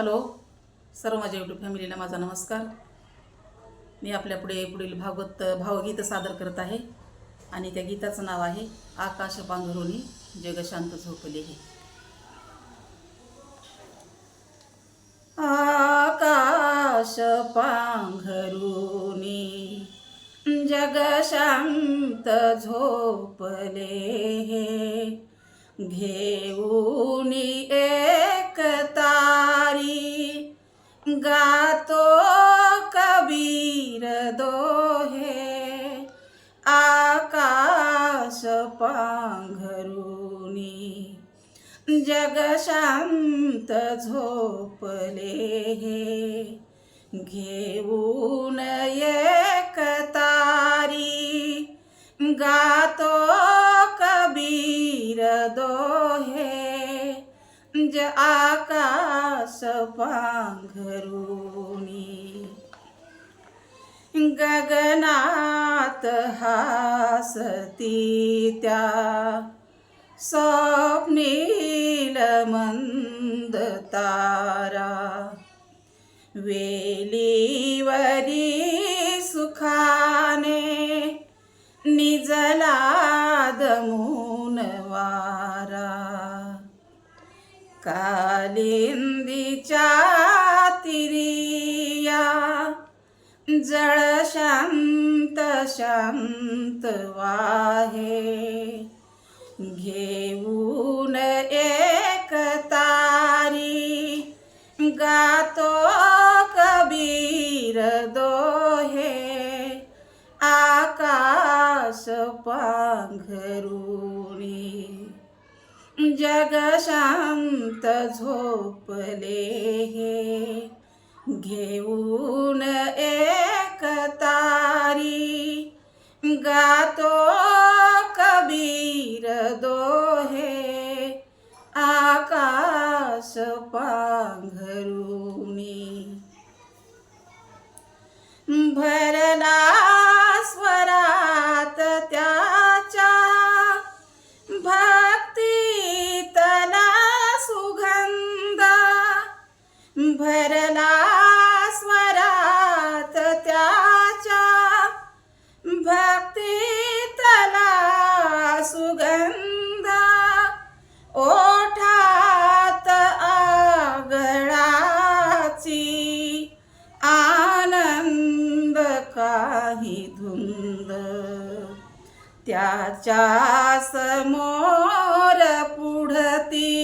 Hello सर्व माझ्या YouTube फॅमिलीला माझा नमस्कार. मी आपल्यापुढे पुढील भागवत भावगीत सादर करत आहे आणि त्या गीताचं नाव आहे आकाश पांघरुणी जगशांत झोपले हे. आकाश पांघरुणी जगशांत झोपले हे. घेऊनी ए गातो कबीर दोहे आकाश पांघरुणी जगशांत झोपले हे. घेऊन एक तारी गातो कबीर दोहे ज आकाश पांघरुणी गगनात हासती त्या स्वप्नील मंद तारा. वेलीवरी सुखाने निजला दमून कालिंदीच्या तिरिया. जळ शांत शांत वाहे. घेऊन एक तारी गातो कबीर दोहे. आकाश पांघरू जग शांत झोपले हे. घेऊन एक तारी गातो कबीर दोहे. आकाश पांघरुणी. भरला भरला स्वरात त्याच्या भक्ती तला सुगंध ओठात आगळाची आनंद काही धुंद. त्याच्यासमोर पुढती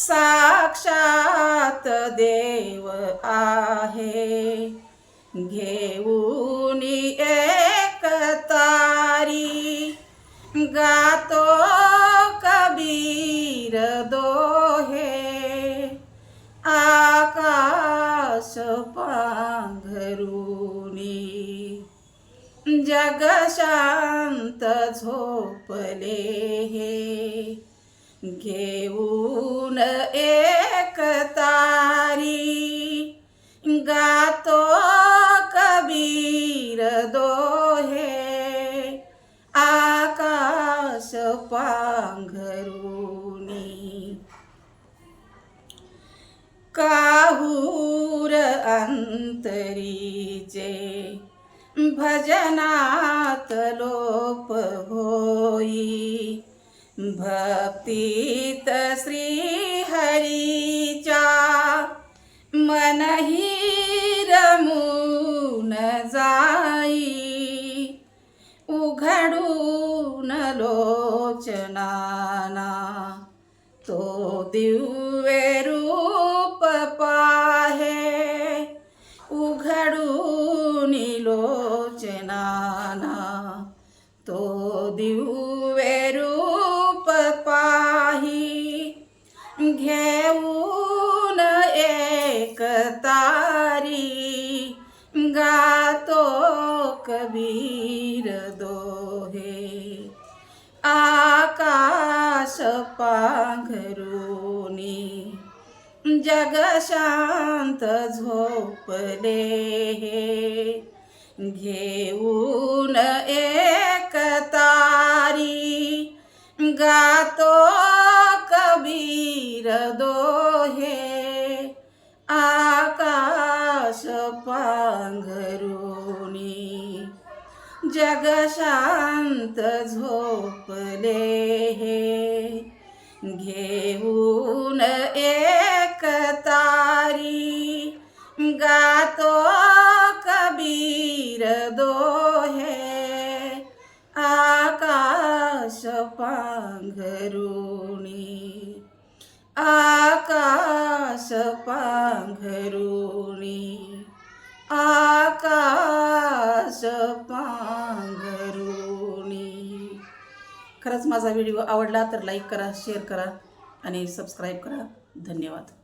साक्षात देव आहे. घेऊन एक तारी गातो कबीर दोहे. आकाश पांघरुनी जग शांत झोपले हे. घेऊन एक तारी गातो कबीर दोहे आकाश पांघरुणी. काहूर अंतरीचे भजनात लोप होई भक्तीत श्रीहरीच्या मनही रमून जाई. उघडून लोचनाना तो दिव्य रूप पाहे. उघडून लोचनाना तो दिव्य एकतारी गातो कबीर दोहे। आकाश पांघरुणी जग शांत झोपले हे। घेऊन एकतारी गातो कबीर दोहे। आस पांघरुनी जग शांत झोपले हे. घेऊन एक तारी गातो कबीर दोहे. आकाश पांघरुणी आकाश पांघरुणी आकाश पांघरुणी. खरंच माझा व्हिडिओ आवडला तर लाईक करा शेअर करा आणि सबस्क्राईब करा. धन्यवाद.